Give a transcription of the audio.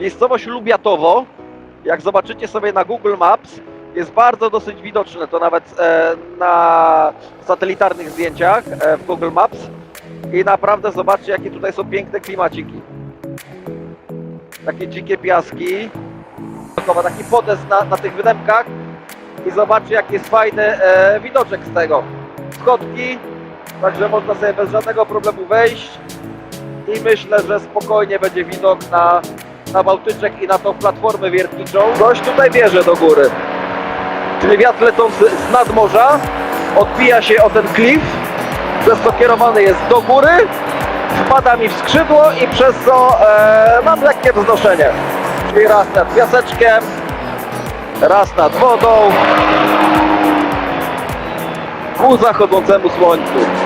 Miejscowość Lubiatowo, jak zobaczycie sobie na Google Maps, jest bardzo dosyć widoczne, to nawet e, na satelitarnych zdjęciach e, w Google Maps. I naprawdę zobaczcie, jakie tutaj są piękne klimaciki. Takie dzikie piaski, taki podest na, na tych wydemkach i zobaczcie, jaki jest fajny e, widoczek z tego. Schodki, także można sobie bez żadnego problemu wejść i myślę, że spokojnie będzie widok na, na Bałtyczek i na tą platformę wiertniczą. Coś tutaj bierze do góry. Czyli wiatr lecący z nadmorza odbija się o ten klif, przez co kierowany jest do góry, wpada mi w skrzydło i przez co e, mam lekkie wznoszenie. Czyli raz nad piaseczkiem, raz nad wodą, ku zachodzącemu słońcu.